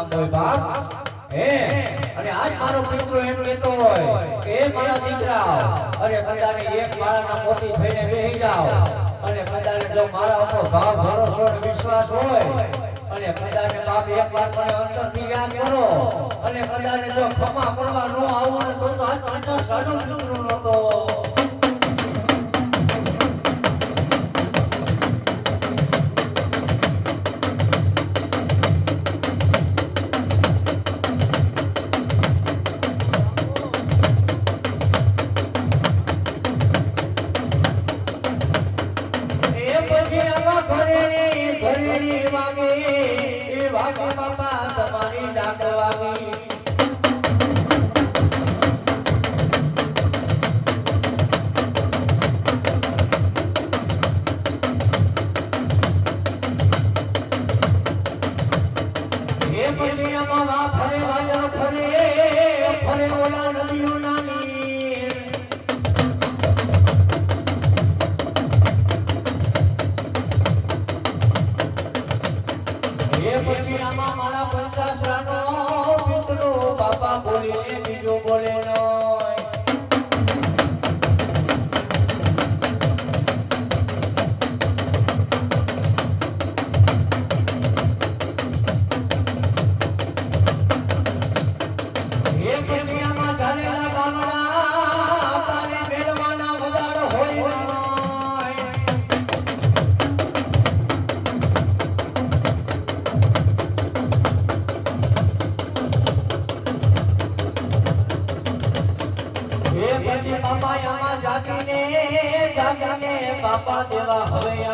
નામ હોય એક માળાના મોતી થઈને બેહી જાઓ. અને કદાને જો મારા ભાવ, ભરોસો અને વિશ્વાસ હોય, અને પ્રજાને બાપ એક વાર અંતરથી યાદ કરો. અને પ્રજાને જો ક્ષમા કરવા ન આવું ને તો આજ પાંચ સાડું મિત્રો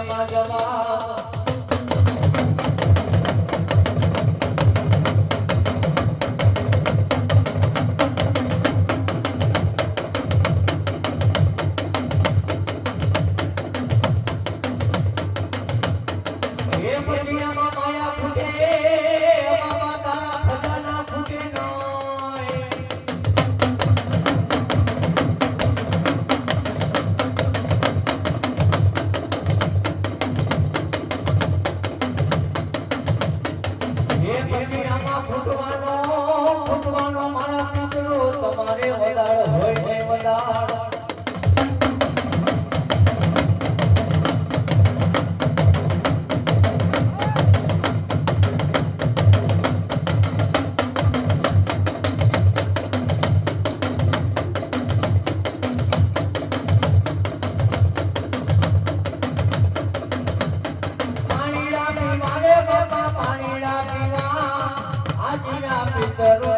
જગમાં રસીડામાં ફૂટવાનો ફૂટવાનો મારા મિત્રો તમારે વધાર હોય ને વધાર করো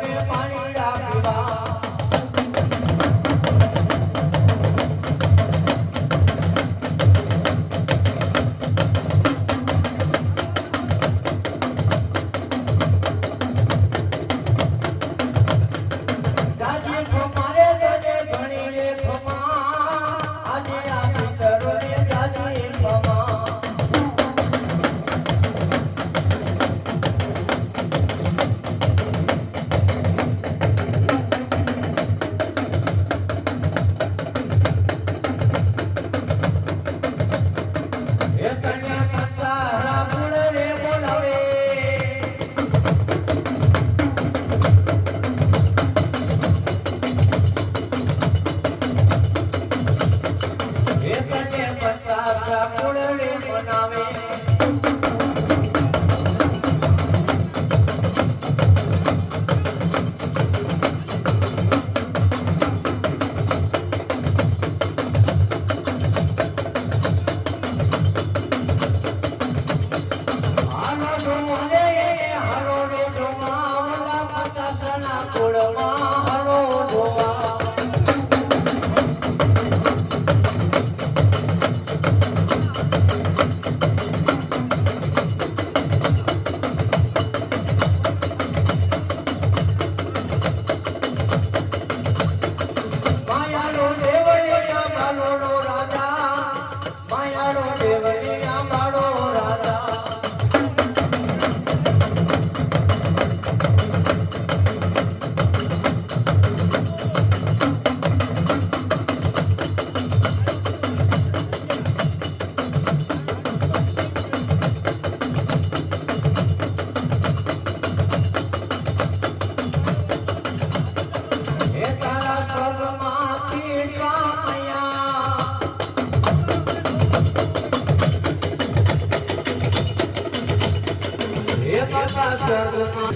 Santa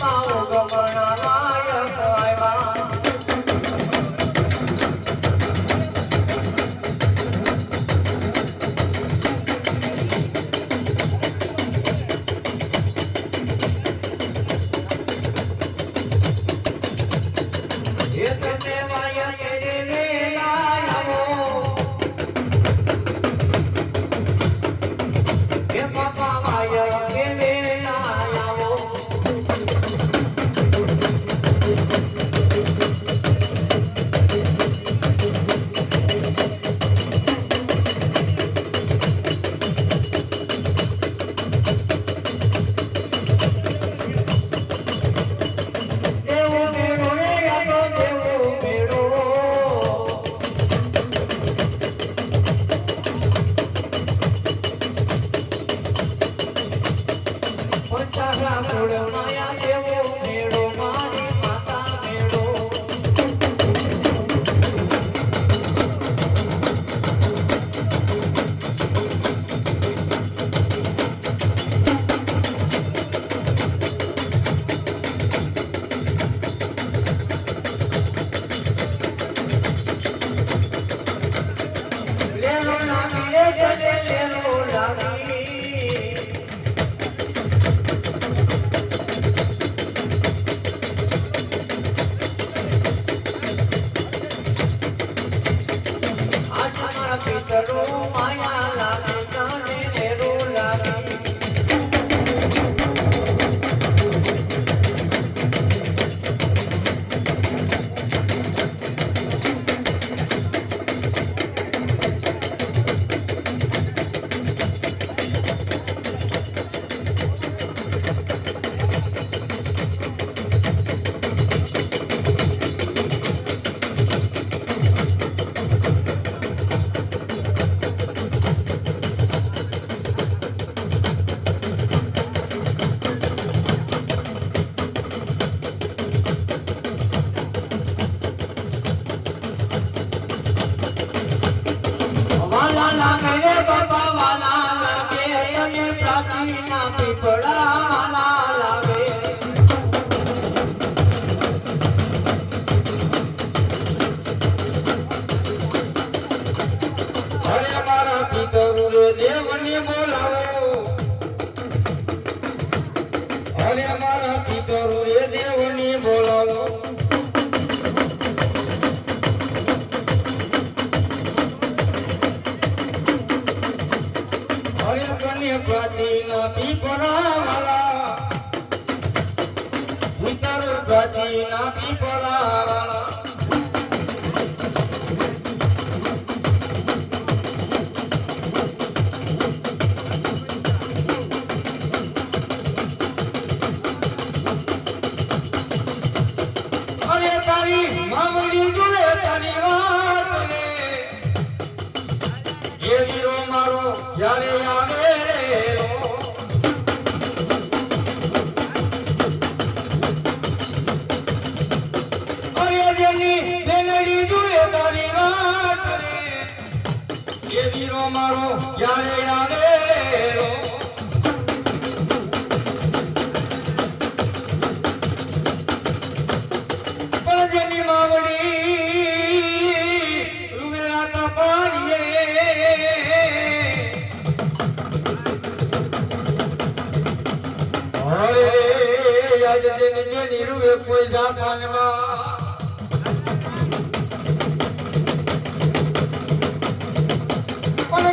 पाओ गमणा મારા કુળ માયા દેવો દીકરો મારો, યારે આવે પણ જેની માવડી રૂવેરાતા પાણીએ અરે રે, આજ રૂવે કોઈ જાપાનમાં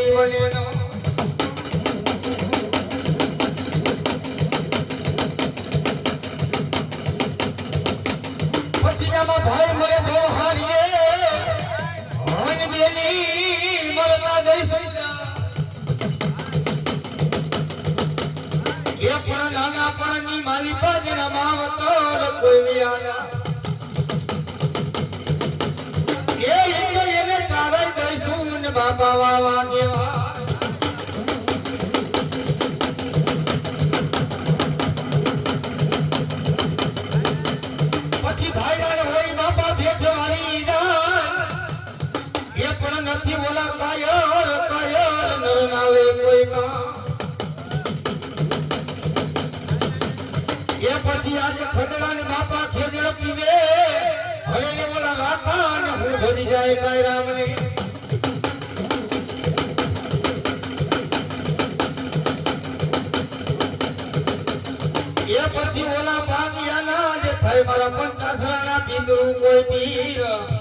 દૈવલીનો પછીનામાં ભાઈ મને બહુ હારીએ મન એ પણ નાના પણ ની માલી પાજના માવતો કોઈ વિયાના એ એક એને ચારે બાપા વાવા કેવા બાપા ભેટ આજે ખદડા ને બાપા ખેજડ પીવે. હવે ઓલા રાખા ને હું ભરી જાય કાય રામ પછી ઓલા ભાગિયાના જે થાય મારા પંચાસરા ના પિતરું કોઈ પીર.